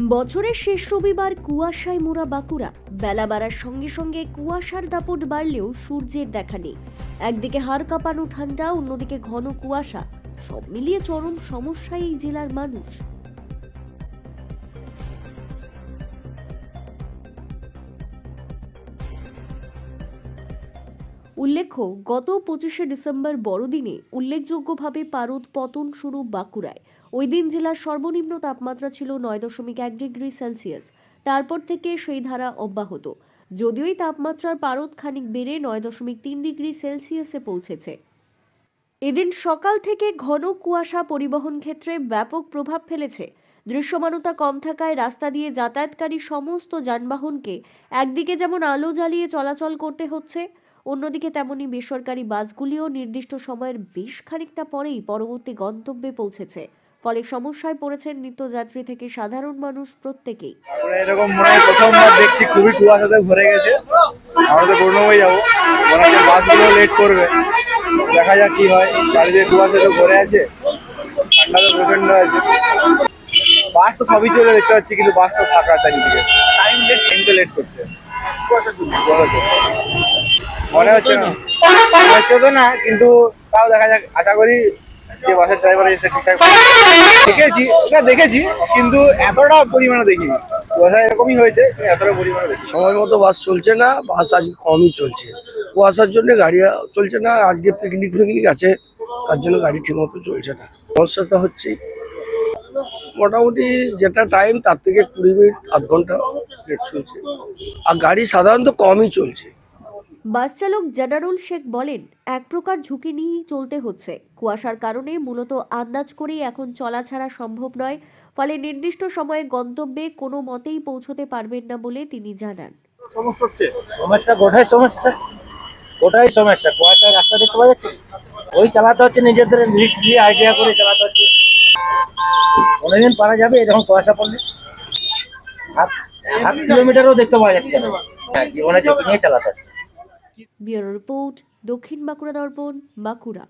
বছরের শেষ রবিবার কুয়াশায় মোড়া বাঁকুড়া। বেলা বাড়ার সঙ্গে সঙ্গে কুয়াশার দাপট বাড়লেও সূর্যের দেখা নেই। একদিকে হার কাঁপানো ঠান্ডা, অন্যদিকে ঘন কুয়াশা। সব মিলিয়ে চরম সমস্যায় এই জেলার মানুষ। উল্লেখ্য, গত পঁচিশে ডিসেম্বর বড়দিনে উল্লেখযোগ্যভাবে পারদ পতন শুরু বাঁকুড়ায়। ওই দিন জেলার সর্বনিম্ন তাপমাত্রা ছিল নয় দশমিক এক ডিগ্রি সেলসিয়াস। তারপর থেকে সেই ধারা অব্যাহত। যদিও এই তাপমাত্রার পারদ খানিক বেড়ে নয় দশমিক তিন ডিগ্রি সেলসিয়াসে পৌঁছেছে। এদিন সকাল থেকে ঘন কুয়াশা পরিবহন ক্ষেত্রে ব্যাপক প্রভাব ফেলেছে। দৃশ্যমানতা কম থাকায় রাস্তা দিয়ে যাতায়াতকারী সমস্ত যানবাহনকে একদিকে যেমন আলো জ্বালিয়ে চলাচল করতে হচ্ছে অন্যদিকে তেমনি বেসরকারি বাসগুলিও নির্দিষ্ট সময়ের বেশ খানিকটা পরেই পরবর্তী গন্তব্যে পৌঁছেছে। ফলে সমস্যায় পড়েছেন নিত্যযাত্রী থেকে সাধারণ মানুষ প্রত্যেকেই। এরকম মনে হয় প্রথমবার দেখছি, খুবই কুয়াশাতে ভরে গেছে। আমরা তো যাব। মনে বাসগুলো লেট করবে। দেখা যাক কি হয়। চারিদিকে ভরে আছে। ঠান্ডা তো আছে। বাস তো সবই চলে, দেখতে পাচ্ছি, কিন্তু বাস তো ফাঁকা চারিদিকে। টাইম লেট টাইম লেট করছে। কুয়াশাতে। মনে হচ্ছে না। হচ্ছে তো না, কিন্তু তাও দেখা যাক। আশা করি যে বাসের ড্রাইভার এসে ঠিকঠাক দেখেছি, না, দেখেছি, কিন্তু এতটা পরিমাণে দেখিনি। কুয়াশা এরকমই হয়েছে এতটা পরিমাণে দেখি সময় মতো বাস চলছে না, বাস আজ কমই চলছে। কুয়াশার জন্য গাড়ি চলছে না, আজকে পিকনিক ফিকনিক আছে, তার জন্য গাড়ি ঠিক মতো চলছে না। সমস্যাটা হচ্ছেই মোটামুটি যেটা টাইম তার থেকে কুড়ি মিনিট, আধ ঘণ্টা লেট চলছে। আর গাড়ি সাধারণত কমই চলছে। বাস চালক জানারুল শেখ বলেন এক প্রকার ঝুঁকি নিয়েই চলতে হচ্ছে। কুয়াশার কারণে মূলত আন্দাজ করেই এখন চলা ছাড়া সম্ভব নয় ফলে নির্দিষ্ট সময়ে গন্তব্যে কোনো মতেই পৌঁছতে পারবেন না বলে তিনি জানান। সমস্যা গোটাই সমস্যা। গোটাই সমস্যা। কুয়াশায় রাস্তা দেখতে পাওয়া যাচ্ছে? ওই চালাতে হচ্ছে নিজেদের রিক্স দিয়ে আইডিয়া করে চালাতে হচ্ছে। কোনোদিন পারা যাবে এরকম কুয়াশা পড়লে? হাফ হাফ কিলোমিটারও দেখতে পাওয়া যাচ্ছে না। হ্যাঁ, জীবনে ঝুঁকি নিয়ে চালাতে হচ্ছে। Bureau report, Dakshin Bankura Darpan, Bankura.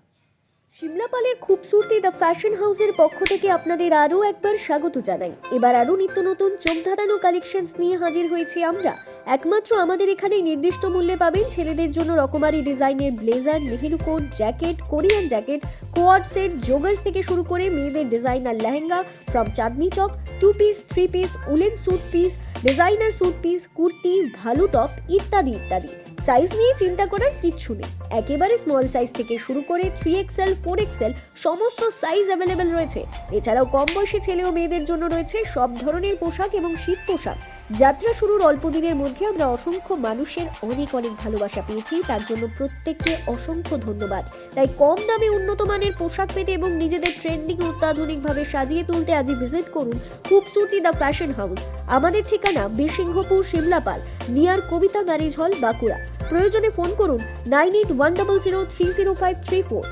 সিমলাপালের খুবসুরতি দ্য ফ্যাশন হাউসের পক্ষ থেকে আপনাদের আরও একবার স্বাগত জানাই। এবার আরও নিত্য নতুন চোখ ধাঁধানো কালেকশনস নিয়ে হাজির হয়েছি আমরা। একমাত্র আমাদের এখানে নির্দিষ্ট মূল্যে পাবেন ছেলেদের জন্য রকমারি ডিজাইনের blazer Nehru coat, jacket, Korean jacket, coord set, joggers থেকে শুরু করে মেয়েদের designer lehenga from Chandni Chowk two piece three piece woollen suit piece designer suit piece kurti, value top ইত্যাদি ইত্যাদি। সাইজ নিয়ে চিন্তা করার কিচ্ছু নেই। একেবারে স্মল সাইজ থেকে শুরু করে থ্রি এক্সেল ফোর এক্সেল সমস্ত সাইজ অ্যাভেলেবেল রয়েছে। এছাড়াও কম বয়সী ছেলে ও মেয়েদের জন্য রয়েছে সব ধরনের পোশাক এবং শীত পোশাক। যাত্রা শুরুর অল্প দিনের মধ্যে আমরা অসংখ্য মানুষের অনেক অনেক ভালোবাসা পেয়েছি, তার জন্য প্রত্যেককে অসংখ্য ধন্যবাদ। তাই কম দামে উন্নত মানের পোশাক পেতে এবং নিজেদের ট্রেন্ডিং অত্যাধুনিকভাবে সাজিয়ে তুলতে আজই ভিজিট করুন খুবসুরতি দ্য ফ্যাশন হাউস আমাদের ঠিকানা Birsinghpur, Simlapal near Kabita marriage hall Bankura. প্রয়োজনে ফোন করুন nine eight one double zero three zero five three four.